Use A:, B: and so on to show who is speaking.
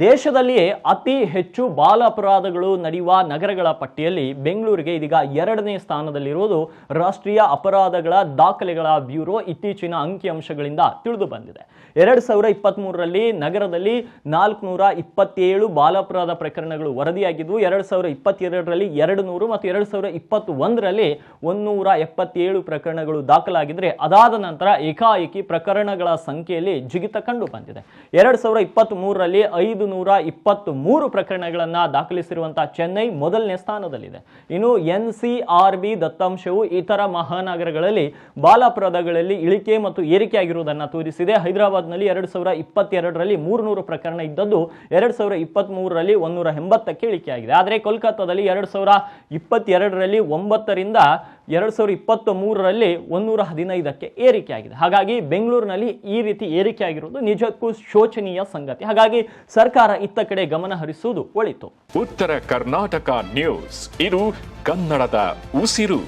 A: ದೇಶದಲ್ಲಿಯೇ ಅತಿ ಹೆಚ್ಚು ಬಾಲ ಅಪರಾಧಗಳು ನಡೆಯುವ ನಗರಗಳ ಪಟ್ಟಿಯಲ್ಲಿ ಬೆಂಗಳೂರಿಗೆ ಇದೀಗ ಎರಡನೇ ಸ್ಥಾನದಲ್ಲಿರುವುದು ರಾಷ್ಟ್ರೀಯ ಅಪರಾಧಗಳ ದಾಖಲೆಗಳ ಬ್ಯೂರೋ ಇತ್ತೀಚಿನ ಅಂಕಿಅಂಶಗಳಿಂದ ತಿಳಿದು ಬಂದಿದೆ. ಎರಡು ಸಾವಿರ ಇಪ್ಪತ್ತ್ಮೂರರಲ್ಲಿ ನಗರದಲ್ಲಿ ನಾಲ್ಕುನೂರ ಇಪ್ಪತ್ತೇಳು ಬಾಲಾಪರಾಧ ಪ್ರಕರಣಗಳು ವರದಿಯಾಗಿದ್ದು, ಎರಡು ಸಾವಿರ ಇಪ್ಪತ್ತೆರಡರಲ್ಲಿ ಎರಡು ನೂರು ಮತ್ತು ಎರಡು ಸಾವಿರ ಇಪ್ಪತ್ತೊಂದರಲ್ಲಿ ಒಂದೂರ ಎಪ್ಪತ್ತೇಳು ಪ್ರಕರಣಗಳು ದಾಖಲಾಗಿದ್ದರೆ ಅದಾದ ನಂತರ ಏಕಾಏಕಿ ಪ್ರಕರಣಗಳ ಸಂಖ್ಯೆಯಲ್ಲಿ ಜಿಗಿತ ಕಂಡು ಬಂದಿದೆ. ಎರಡು ಸಾವಿರ ಇಪ್ಪತ್ತ್ ಮೂರರಲ್ಲಿ ಐದು ನೂರ ಇಪ್ಪತ್ತ್ ಮೂರು ಪ್ರಕರಣಗಳನ್ನು ದಾಖಲಿಸಿರುವಂತಹ ಚೆನ್ನೈ ಮೊದಲನೇ ಸ್ಥಾನದಲ್ಲಿದೆ. ಇನ್ನು ಎನ್ ಸಿ ಆರ್ ಬಿ ದತ್ತಾಂಶವು ಇತರ ಮಹಾನಗರಗಳಲ್ಲಿ ಬಾಲಾಪರಾಧಗಳಲ್ಲಿ ಇಳಿಕೆ ಮತ್ತು ಏರಿಕೆಯಾಗಿರುವುದನ್ನು ತೋರಿಸಿದೆ. ಹೈದರಾಬಾದ್ನಲ್ಲಿ ಎರಡು ಸಾವಿರ ಇಪ್ಪತ್ತೆರಡರಲ್ಲಿ ಮೂರುನೂರು ಪ್ರಕರಣ ಇದ್ದದ್ದು, ಎರಡು ಸಾವಿರ ಇಪ್ಪತ್ತ್ಮೂರರಲ್ಲಿ ಒಂದೂರ ಎಂಬತ್ತಕ್ಕೆ ಇಳಿಕೆಯಾಗಿದೆ. ಆದರೆ ಕೋಲ್ಕತ್ತಾದಲ್ಲಿ ಎರಡು ಸಾವಿರ ಇಪ್ಪತ್ತೆರಡರಲ್ಲಿ ಒಂಬತ್ತರಿಂದ ಎರಡ್ ಸಾವಿರದ ಇಪ್ಪತ್ತ ಮೂರರಲ್ಲಿ ಒಂದೂರ ಹದಿನೈದಕ್ಕೆ ಏರಿಕೆಯಾಗಿದೆ. ಹಾಗಾಗಿ ಬೆಂಗಳೂರಿನಲ್ಲಿ ಈ ರೀತಿ ಏರಿಕೆಯಾಗಿರುವುದು ನಿಜಕ್ಕೂ ಶೋಚನೀಯ ಸಂಗತಿ. ಹಾಗಾಗಿ ಸರ್ಕಾರ ಇತ್ತ ಕಡೆ ಗಮನ ಹರಿಸುವುದು ಒಳಿತು.
B: ಉತ್ತರ ಕರ್ನಾಟಕ ನ್ಯೂಸ್. ಇದು ಕನ್ನಡದ ಉಸಿರು.